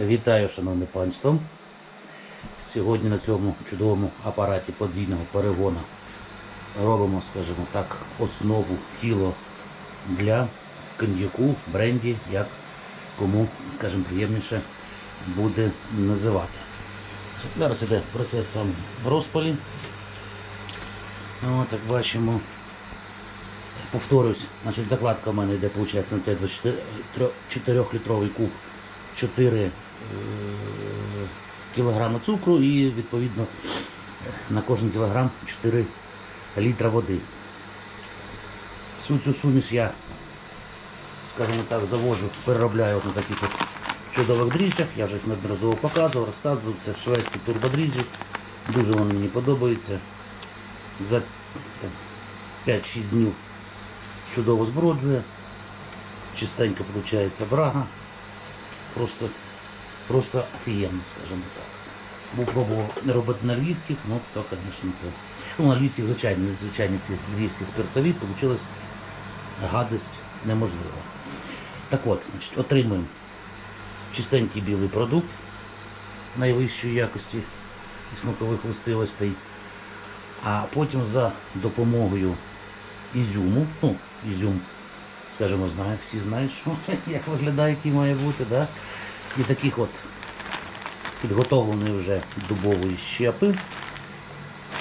Вітаю, шановне панство. Сьогодні на цьому чудовому апараті подвійного перегону робимо, скажімо так, основу тіло для коньяку, бренді, як кому, скажімо, приємніше буде називати. Зараз іде процес сам в розпалі. От, як бачимо, повторюсь, значить, закладка в мене йде, виходить, на цей 4-літровий куб 4 е, кілограми цукру і відповідно на кожен кілограм 4 літра води. Всю цю суміш я, скажімо так, завожу, переробляю на таких от чудових дріжджах. Я вже їх неодноразово показував, розказував. Це шведські турбодріжджі. Дуже вони мені подобаються. За 5-6 днів чудово зброджує. Чистенько виходить брага. Просто, просто офігенно, скажімо так. Був пробував робити на львівських, ну то, звісно, то. Ну, на львівських, звичайно, звичайні ці львівські спиртові, вийшла гадость неможлива. Так от, значить, отримуємо чистенький білий продукт найвищої якості і смакових властивостей, а потім за допомогою ізюму, ну, ізюм, скажімо, знає, всі знають, що, як виглядає, який має бути, да? і таких от підготовленої вже дубової щепи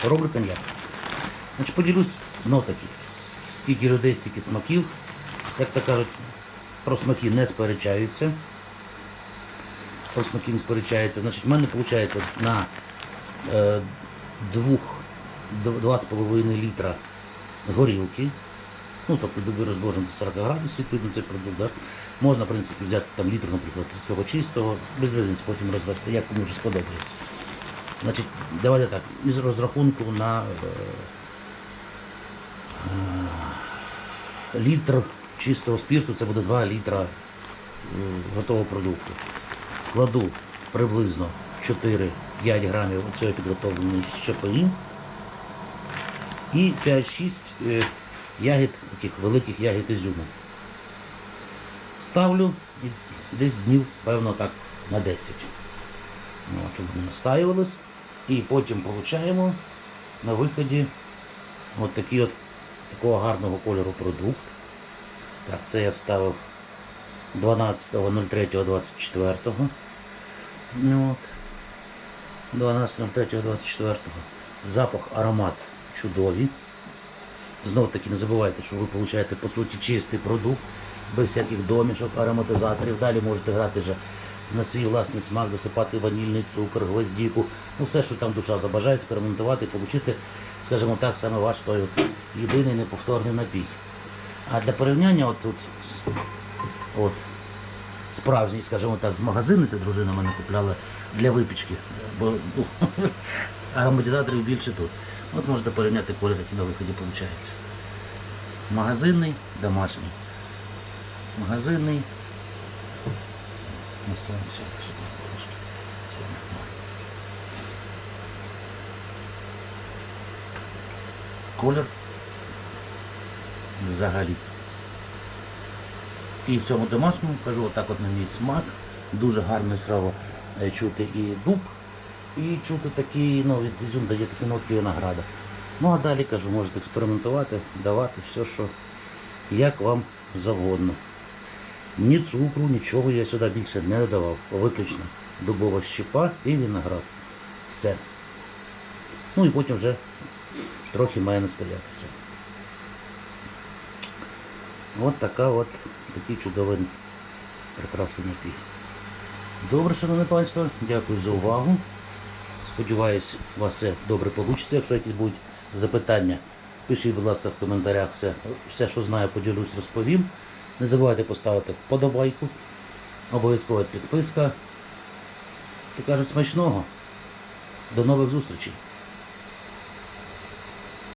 роблю коньяк. Значить, поділюсь знов таки, скільки людей, стільки смаків. Як то кажуть, про смаки не сперечаються. Про смаки не сперечаються. Значить, в мене виходить на е, двох, 2,5 літра горілки. Ну, тобто ви розбожемо до 40 градусів, відповідно, цей продукт. Да? Можна, в принципі, взяти там літр, наприклад, цього чистого, без різниці потім розвести, як кому вже сподобається. Значить, давайте так, із розрахунку на е, е, літр чистого спирту, це буде 2 літра е, готового продукту. Кладу приблизно 4-5 грамів цієї підготовленої щепи і 5-6 е, ягід, таких великих ягід ізюму. Ставлю десь днів, певно, так, на 10. Ну, щоб не настаювалось. І потім отримуємо на виході от такий от такого гарного кольору продукт. Так, це я ставив 12.03.24. Ну, 12.03.24. Запах, аромат чудові. Знов таки не забувайте, що ви получаєте по суті чистий продукт, без всяких домішок, ароматизаторів. Далі можете грати вже на свій власний смак, досипати ванільний цукор, гвоздіку, ну все, що там душа забажає, експериментувати і отримати, скажімо так, саме ваш той от єдиний неповторний напій. А для порівняння, от тут от, справжній, скажімо так, з магазину, ця дружина мене купляла для випічки, бо ну, ароматизаторів більше тут. От можете порівняти колір, який на виході виходить. Магазинний, домашній. Магазинний. Ну, все, все, трошки. Колір взагалі. І в цьому домашньому, кажу, отак от на мій смак. Дуже гарно сразу е, чути і дуб, і чути такий, ну, від ізюм дає такі нотки винограда. Ну а далі кажу, можете експериментувати, давати все, що як вам завгодно. Ні цукру, нічого я сюди більше не додавав. Виключно дубова щепа і виноград. Все. Ну і потім вже трохи має настоятися. От така от такий чудовий прекрасний напій. Добре, шановне панство, дякую за увагу. Сподіваюсь, у вас все добре вийде. Якщо якісь будуть запитання, пишіть, будь ласка, в коментарях все, все що знаю, поділюсь, розповім. Не забувайте поставити вподобайку, Обов'язкова підписка. І кажуть, смачного. До нових зустрічей!